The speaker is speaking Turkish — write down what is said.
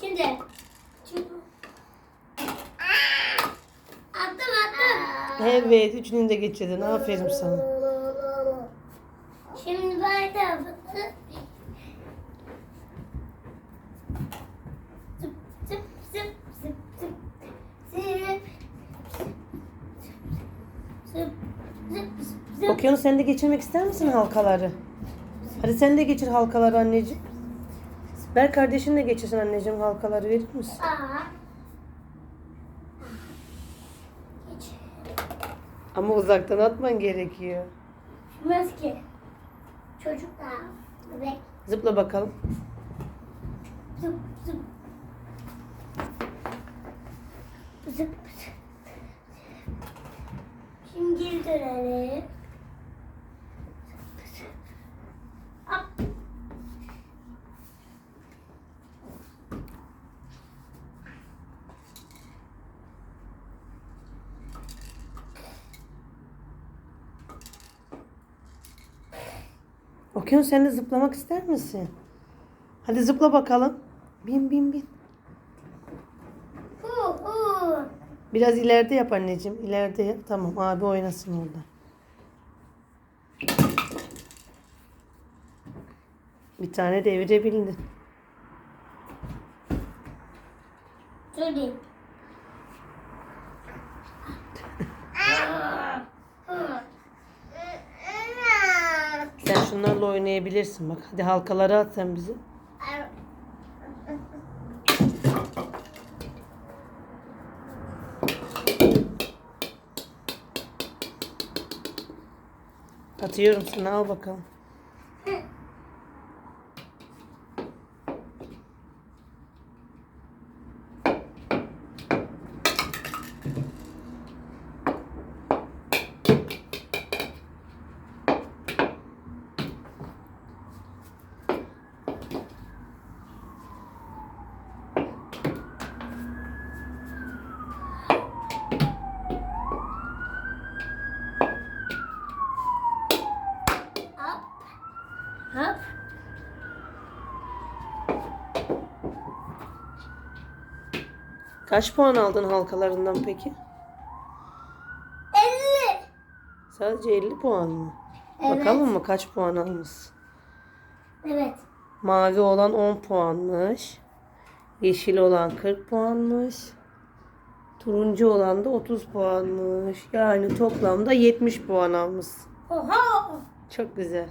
Şimdi. Şimdi. Attım attım. Evet, üçünü de geçirdin. Aferin sana. Şimdi ben de fıtı. Zıp zıp zıp zıp zıp. Zıp. Zıp zıp zıp zıp. Okyanus sen de geçirmek ister misin halkaları? Hadi sen de geçir halkaları anneciğim. Ver kardeşin de geçirsin anneciğim halkaları verir misin? Aa. Geç. Ama uzaktan atman gerekiyor. Bilmez ki. Çocuklar. Bebek. Zıpla bakalım. Zıp zıp. Zıp zıp. Şimdi geri dönelim. Okyanus sen de zıplamak ister misin? Hadi zıpla bakalım. Bin bin bin. Biraz ileride yap anneciğim. İleride yap. Tamam abi oynasın orada. Bir tane devirebildin. Söyleyeyim. Sen şunlarla oynayabilirsin bak. Hadi halkaları at sen bize. Atıyorum sana al bakalım. Hop. Hop. Kaç puan aldın halkalarından peki? 50. Sadece 50 puan mı? Evet. Bakalım mı kaç puan almışsın? Evet. Mavi olan 10 puanmış. Yeşil olan 40 puanmış. Turuncu olan da 30 puanmış. Yani toplamda 70 puan almışsın. Oha. Çok güzel.